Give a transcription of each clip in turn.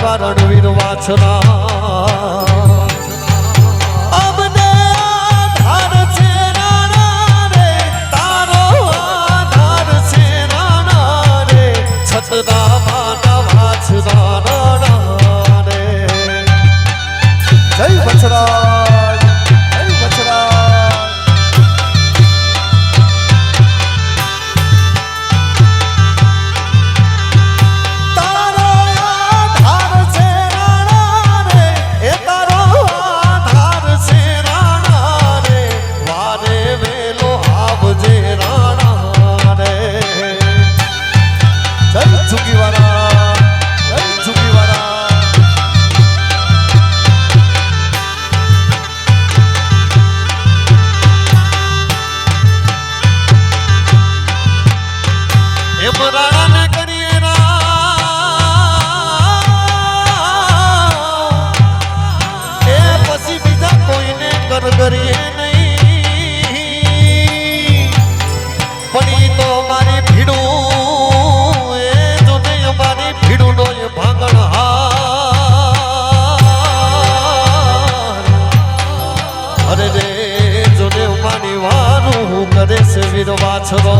કારણ વીર કરીએ નહીં. પડી તો મારી ભીડું, એ જો નહીં મારી ભીડું નો એ ભાંગણ અરે રે જો દેવ મારી વારું કરે છે વીર વાછરો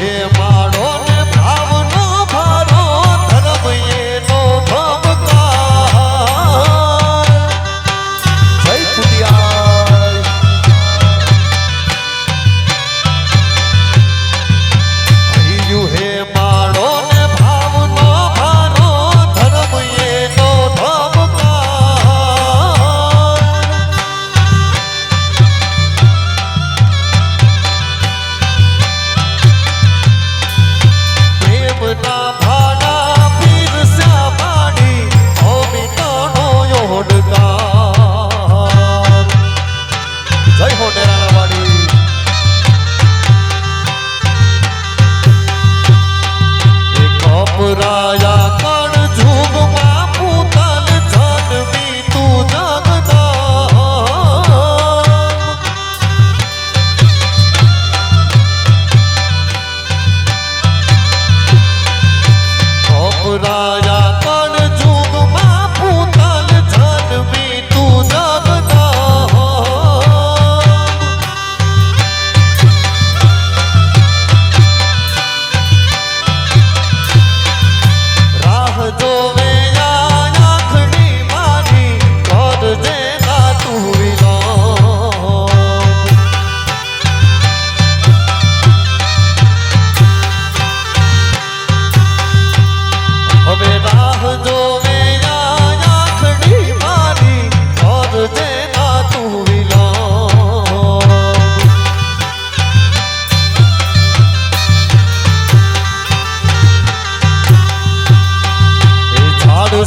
yeah.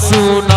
শুন।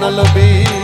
Nalabi